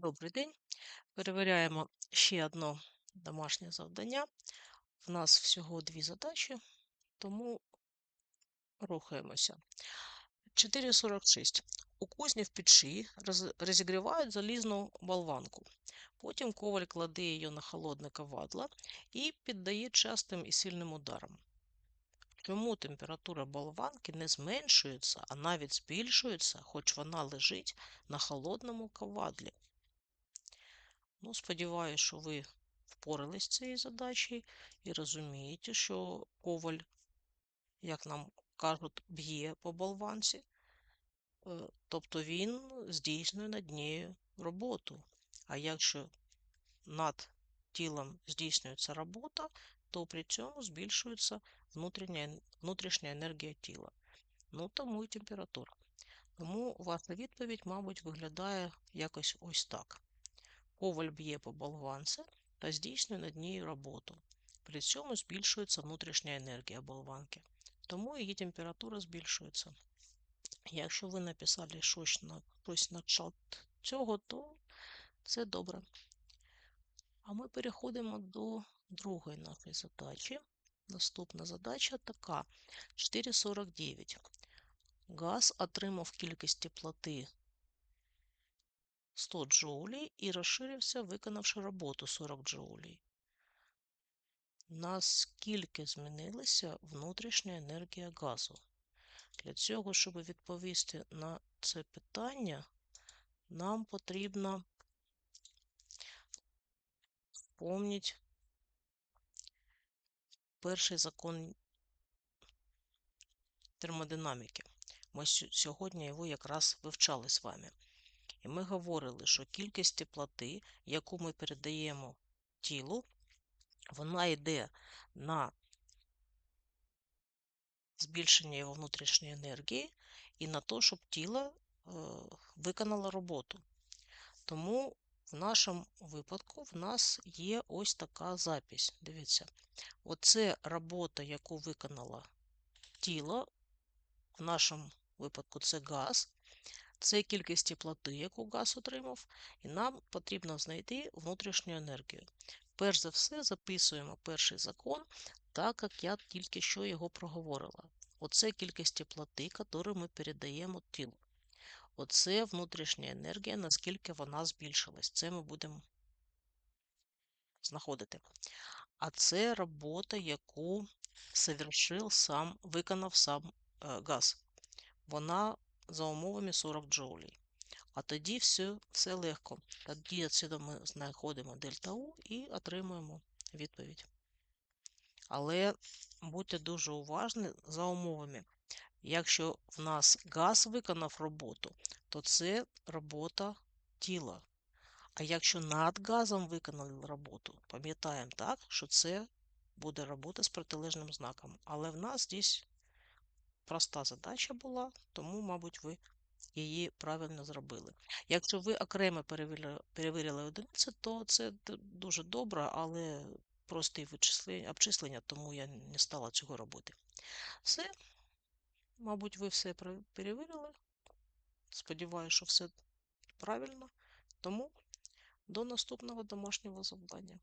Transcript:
Добрий день. Перевіряємо ще одне домашнє завдання. В нас всього дві задачі, тому рухаємося. 4.46. У кузні в печі розігрівають залізну болванку. Потім коваль кладе її на холодне ковадло і піддає частим і сильним ударам. Чому температура болванки не зменшується, а навіть збільшується, хоч вона лежить на холодному ковадлі? Ну, сподіваюся, що ви впорались з цією задачею і розумієте, що коваль, як нам кажуть, б'є по болванці, е, тобто він здійснює над нею роботу. А якщо над тілом здійснюється робота, то при цьому збільшується внутрішня, внутрішня енергія тіла. Ну, тому і температура. Тому ваша відповідь, мабуть, виглядає якось ось так. Коваль б'є по болванці та здійснює над нею роботу. При цьому збільшується внутрішня енергія болванки, тому її температура збільшується. Якщо ви написали щось на, щось на кшталт цього, то це добре. А ми переходимо до другої нашої задачі. Наступна задача така: 4,49. Газ отримав кількість теплоти 100 джоулей і розширився, виконавши роботу 40 джоулей. Наскільки змінилася внутрішня енергія газу? Для цього, щоб відповісти на це питання, нам потрібно вспомнити перший закон термодинаміки. Ми сьогодні його якраз вивчали з вами. І ми говорили, що кількість теплоти, яку ми передаємо тілу, вона йде на збільшення його внутрішньої енергії і на те, щоб тіло е, виконало роботу. Тому в нашому випадку в нас є ось така запись. Дивіться, оце робота, яку виконало тіло, в нашому випадку це газ, це кількість теплоти, яку газ отримав, і нам потрібно знайти внутрішню енергію. Перш за все, записуємо перший закон, так як я тільки що його проговорила. Оце кількість теплоти, яку ми передаємо тілу. Оце внутрішня енергія, наскільки вона збільшилась. Це ми будемо знаходити. А це робота, яку совершив сам, виконав сам е, газ. Вона за умовами 40 джоулей. А тоді все, все легко. Тоді відсюди ми знаходимо дельта У і отримуємо відповідь. Але будьте дуже уважні за умовами. Якщо в нас газ виконав роботу, то це робота тіла. А якщо над газом виконали роботу, пам'ятаємо так, що це буде робота з протилежним знаком. Але в нас здесь проста задача була, тому, мабуть, ви її правильно зробили. Якщо ви окремо перевірили, одиниці, то це дуже добре, але прості обчислення, тому я не стала цього робити. Все, мабуть, ви все перевірили. Сподіваюся, що все правильно. Тому до наступного домашнього завдання.